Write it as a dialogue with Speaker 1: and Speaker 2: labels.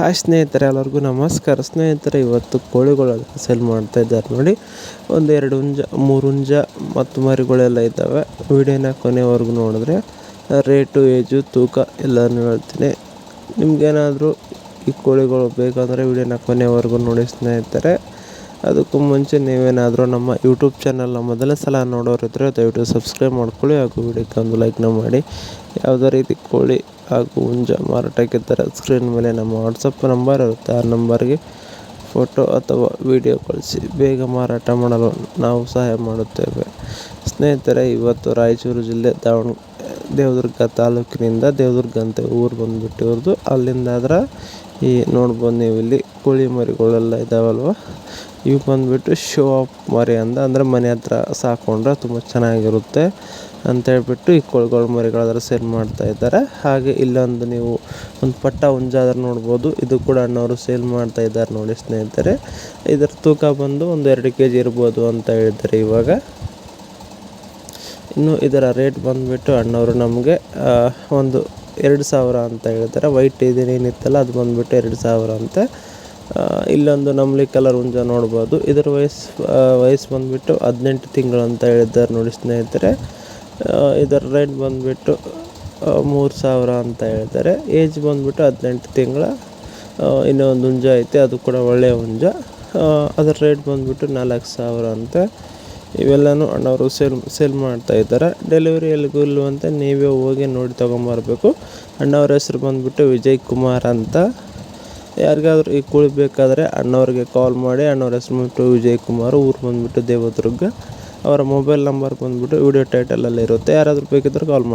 Speaker 1: Hi ಸ್ನೇಹಿತರೆ, ಎಲ್ಲರಿಗೂ ನಮಸ್ಕಾರ. ಸ್ನೇಹಿತರೆ, ಇವತ್ತು ಕೋಳಿಗಳು ಸೇಲ್ ಮಾಡ್ತಾ ಇದ್ದಾರೆ ನೋಡಿ. ಒಂದು ಎರಡು ಹುಂಜ, ಮೂರು ಹುಂಜ ಮತ್ತು ಮರಿಗಳೆಲ್ಲ ಇದ್ದಾವೆ. ವಿಡಿಯೋನ ಕೊನೆವರೆಗೂ ನೋಡಿದ್ರೆ ರೇಟು, ಏಜು, ತೂಕ ಎಲ್ಲನೂ ಹೇಳ್ತೀನಿ. ನಿಮಗೇನಾದರೂ ಈ ಕೋಳಿಗಳು ಬೇಕಂದರೆ ವಿಡಿಯೋನ ಕೊನೆವರೆಗೂ ನೋಡಿ ಸ್ನೇಹಿತರೆ. ಅದಕ್ಕೂ ಮುಂಚೆ ನೀವೇನಾದರೂ ನಮ್ಮ ಯೂಟ್ಯೂಬ್ ಚಾನಲ್ನ ಮೊದಲ ಸಲ ನೋಡೋರಿದ್ದರೆ ದಯವಿಟ್ಟು ಸಬ್ಸ್ಕ್ರೈಬ್ ಮಾಡ್ಕೊಳ್ಳಿ ಹಾಗೂ ವಿಡಿಯೋಕ್ಕೆ ಒಂದು ಲೈಕ್ನ ಮಾಡಿ. ಯಾವುದೇ ರೀತಿ ಕೋಳಿ ಹಾಗೂ ಹುಂಜ ಮಾರಾಟಕ್ಕಿದ್ದರೆ ಸ್ಕ್ರೀನ್ ಮೇಲೆ ನಮ್ಮ ವಾಟ್ಸಪ್ ನಂಬರ್ ಇರುತ್ತೆ. ಆ ನಂಬರ್ಗೆ ಫೋಟೋ ಅಥವಾ ವಿಡಿಯೋ ಕಳಿಸಿ. ಬೇಗ ಮಾರಾಟ ಮಾಡಲು ನಾವು ಸಹಾಯ ಮಾಡುತ್ತೇವೆ. ಸ್ನೇಹಿತರೆ, ಇವತ್ತು ರಾಯಚೂರು ಜಿಲ್ಲೆ ದಾವಣ, ದೇವದುರ್ಗ ತಾಲೂಕಿನಿಂದ ದೇವದುರ್ಗ ಅಂತ ಊರು ಬಂದುಬಿಟ್ಟಿರೋದು. ಅಲ್ಲಿಂದಾದ್ರೆ ಈ ನೋಡ್ಬೋದು ನೀವು ಇಲ್ಲಿ ಕೋಳಿ ಮರಿಗಳೆಲ್ಲ ಇದಾವಲ್ವ? ಇವು ಬಂದುಬಿಟ್ಟು ಶೋ ಆಫ್ ಮರಿ ಅಂದ ಅಂದರೆ ಮನೆ ಹತ್ರ ಸಾಕೊಂಡ್ರೆ ತುಂಬ ಚೆನ್ನಾಗಿರುತ್ತೆ ಅಂತ ಹೇಳ್ಬಿಟ್ಟು ಈ ಕೋಳಿಗಳ ಮರಿಗಳಾದ್ರೆ ಸೇಲ್ ಮಾಡ್ತಾ ಇದ್ದಾರೆ. ಹಾಗೆ ಇಲ್ಲೊಂದು ನೀವು ಒಂದು ಪಟ್ಟ ಹುಂಜಾದ್ರೆ ನೋಡ್ಬೋದು, ಇದು ಕೂಡ ಅಣ್ಣವರು ಸೇಲ್ ಮಾಡ್ತಾ ಇದ್ದಾರೆ ನೋಡಿ ಸ್ನೇಹಿತರೆ. ಇದರ ತೂಕ ಬಂದು ಒಂದು ಎರಡು ಕೆ ಜಿ ಇರ್ಬೋದು ಅಂತ ಹೇಳಿದ್ದಾರೆ ಇವಾಗ. ಇನ್ನು ಇದರ ರೇಟ್ ಬಂದುಬಿಟ್ಟು ಅಣ್ಣವರು ನಮಗೆ ಒಂದು ಎರಡು ಸಾವಿರ ಅಂತ ಹೇಳ್ತಾರೆ. ವೈಟ್ ಇದೇನಿತ್ತಲ್ಲ ಅದು ಬಂದುಬಿಟ್ಟು ಎರಡು ಸಾವಿರ ಅಂತ. ಇಲ್ಲೊಂದು ನಂಬಲಿ ಕಲರ್ ಹುಂಜ ನೋಡ್ಬೋದು. ಇದರ ವಯಸ್ಸು ವಯಸ್ಸು ಬಂದುಬಿಟ್ಟು ಹದಿನೆಂಟು ತಿಂಗಳು ಅಂತ ಹೇಳಿದ್ದಾರೆ ನೋಡಿ ಸ್ನೇಹಿತರೆ. ಇದರ ರೇಟ್ ಬಂದುಬಿಟ್ಟು ಮೂರು ಸಾವಿರ ಅಂತ ಹೇಳ್ತಾರೆ. ಏಜ್ ಬಂದುಬಿಟ್ಟು ಹದಿನೆಂಟು ತಿಂಗಳ. ಇನ್ನೊಂದು ಹುಂಜ ಐತೆ, ಅದು ಕೂಡ ಒಳ್ಳೆಯ ಹುಂಜ. ಅದರ ರೇಟ್ ಬಂದುಬಿಟ್ಟು ನಾಲ್ಕು ಸಾವಿರ ಅಂತ. ಇವೆಲ್ಲನೂ ಅಣ್ಣವರು ಸೇಲ್ ಸೇಲ್ ಮಾಡ್ತಾ ಇದ್ದಾರೆ. ಡೆಲಿವರಿ ಎಲ್ಲಿಗೂ ಇಲ್ಲವಂತೆ ನೀವೇ ಹೋಗಿ ನೋಡಿ ತೊಗೊಂಬರ್ಬೇಕು. ಅಣ್ಣವ್ರ ಹೆಸ್ರು ಬಂದುಬಿಟ್ಟು ವಿಜಯ್ ಕುಮಾರ್ ಅಂತ. ಯಾರಿಗಾದ್ರೂ ಈ ಕುಳಿ ಬೇಕಾದರೆ ಅಣ್ಣವ್ರಿಗೆ ಕಾಲ್ ಮಾಡಿ ಅಣ್ಣವ್ರ ಹೆಸ್ರು ಬಂದುಬಿಟ್ಟು ವಿಜಯ್ ಕುಮಾರ್, ಊರು ಬಂದುಬಿಟ್ಟು ದೇವದುರ್ಗ. ಅವರ ಮೊಬೈಲ್ ನಂಬರ್ ಬಂದುಬಿಟ್ಟು ವಿಡಿಯೋ ಟೈಟಲಲ್ಲಿ ಇರುತ್ತೆ ಯಾರಾದರೂ ಬೇಕಿದ್ದರೆ ಕಾಲ್ ಮಾಡಿ.